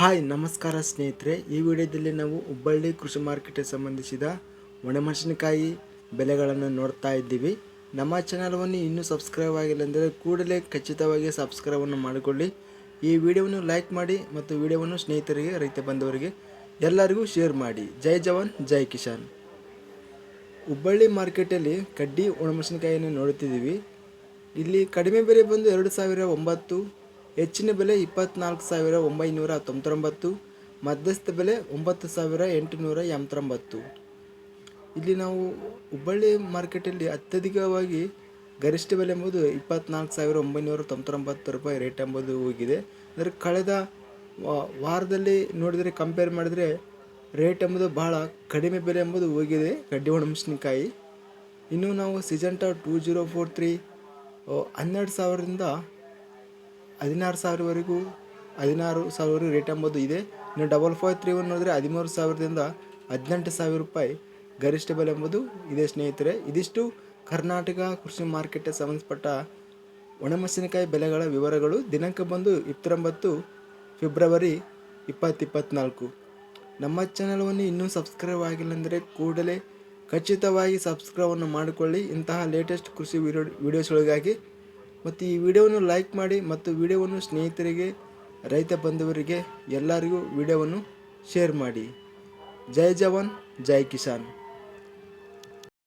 Hi, ನಮಸ್ಕಾರ ಸ್ನೇಹಿತರೆ. ಈ ವಿಡಿಯೋದಲ್ಲಿ ನಾವು ಹುಬ್ಬಳ್ಳಿ ಕೃಷಿ ಮಾರ್ಕೆಟ್ಗೆ ಸಂಬಂಧಿಸಿದ ಒಣಮೆಣಸಿನಕಾಯಿ ಬೆಲೆಗಳನ್ನು ನೋಡ್ತಾ ಇದ್ದೀವಿ. ನಮ್ಮ ಚಾನಲವನ್ನು ಇನ್ನೂ ಸಬ್ಸ್ಕ್ರೈಬ್ ಆಗಿಲ್ಲ ಅಂದರೆ ಕೂಡಲೇ ಖಚಿತವಾಗಿ ಸಬ್ಸ್ಕ್ರೈಬನ್ನು ಮಾಡಿಕೊಳ್ಳಿ. ಈ ವಿಡಿಯೋವನ್ನು ಲೈಕ್ ಮಾಡಿ ಮತ್ತು ವಿಡಿಯೋವನ್ನು ಸ್ನೇಹಿತರಿಗೆ, ರೈತ ಬಂದವರಿಗೆ ಎಲ್ಲರಿಗೂ ಶೇರ್ ಮಾಡಿ. ಜೈ ಜವಾನ್, ಜೈ ಕಿಸಾನ್. ಹುಬ್ಬಳ್ಳಿ ಮಾರ್ಕೆಟಲ್ಲಿ ಕಡ್ಡಿ ಒಣಮೆಣಸಿನಕಾಯಿಯನ್ನು ನೋಡುತ್ತಿದ್ದೀವಿ. ಇಲ್ಲಿ ಕಡಿಮೆ ಬೆಲೆ ಬಂದು ಎರಡು ಸಾವಿರ ಒಂಬತ್ತು ಹೆಚ್ಚಿನ ಬೆಲೆ ಇಪ್ಪತ್ನಾಲ್ಕು ಸಾವಿರ ಒಂಬೈನೂರ ತೊಂಬತ್ತೊಂಬತ್ತು, ಮಧ್ಯಸ್ಥ ಬೆಲೆ ಒಂಬತ್ತು ಸಾವಿರ ಎಂಟುನೂರ ಎಂಬತ್ತೊಂಬತ್ತು. ಇಲ್ಲಿ ನಾವು ಹುಬ್ಬಳ್ಳಿ ಮಾರ್ಕೆಟಲ್ಲಿ ಅತ್ಯಧಿಕವಾಗಿ ಗರಿಷ್ಠ ಬೆಲೆ ಎಂಬುದು ಇಪ್ಪತ್ನಾಲ್ಕು ಸಾವಿರ ಒಂಬೈನೂರ ತೊಂಬತ್ತೊಂಬತ್ತು ರೂಪಾಯಿ ರೇಟ್ ಎಂಬುದು ಹೋಗಿದೆ. ಅಂದರೆ ಕಳೆದ ವಾರದಲ್ಲಿ ನೋಡಿದರೆ ಕಂಪೇರ್ ಮಾಡಿದರೆ ರೇಟ್ ಎಂಬುದು ಬಹಳ ಕಡಿಮೆ ಬೆಲೆ ಎಂಬುದು ಹೋಗಿದೆ ಗಡ್ಡಿ ಒಣಮೆಣಸಿನಕಾಯಿ. ಇನ್ನು ನಾವು Syngenta two zero four three ಹನ್ನೆರಡು ಸಾವಿರದಿಂದ ಹದಿನಾರು ಸಾವಿರವರೆಗೂ ಹದಿನಾರು ಸಾವಿರವರೆಗೂ ರೇಟ್ ಎಂಬುದು ಇದೆ. ಇನ್ನು ಡಬಲ್ ಫೈವ್ ತ್ರೀ ಒನ್ ನೋಡಿದ್ರೆ ಹದಿಮೂರು ಸಾವಿರದಿಂದ ಹದಿನೆಂಟು ಸಾವಿರ ರೂಪಾಯಿ ಗರಿಷ್ಠ ಬೆಲೆ ಎಂಬುದು ಇದೆ ಸ್ನೇಹಿತರೆ. ಇದಿಷ್ಟು ಕರ್ನಾಟಕ ಕೃಷಿ ಮಾರ್ಕೆಟ್ಗೆ ಸಂಬಂಧಪಟ್ಟ ಒಣಮೆಣಸಿನಕಾಯಿ ಬೆಲೆಗಳ ವಿವರಗಳು. ದಿನಾಂಕ ಬಂದು ಇಪ್ಪತ್ತೊಂಬತ್ತು ಫೆಬ್ರವರಿ ಇಪ್ಪತ್ತಿಪ್ಪತ್ನಾಲ್ಕು. ನಮ್ಮ ಚಾನಲನ್ನು ಇನ್ನೂ ಸಬ್ಸ್ಕ್ರೈಬ್ ಆಗಿಲ್ಲ ಅಂದರೆ ಕೂಡಲೇ ಖಚಿತವಾಗಿ ಸಬ್ಸ್ಕ್ರೈಬನ್ನು ಮಾಡಿಕೊಳ್ಳಿ. ಇಂತಹ ಲೇಟೆಸ್ಟ್ ಕೃಷಿ ವಿಡಿಯೋ ವಿಡಿಯೋಸ್ಗಳಿಗಾಗಿ ಮತ್ತು ಈ ವಿಡಿಯೋವನ್ನು ಲೈಕ್ ಮಾಡಿ ಮತ್ತು ವಿಡಿಯೋವನ್ನು ಸ್ನೇಹಿತರಿಗೆ, ರೈತ ಬಂಧುವರಿಗೆ ಎಲ್ಲರಿಗೂ ವಿಡಿಯೋವನ್ನು ಶೇರ್ ಮಾಡಿ. ಜೈ ಜವಾನ್, ಜೈ ಕಿಸಾನ್.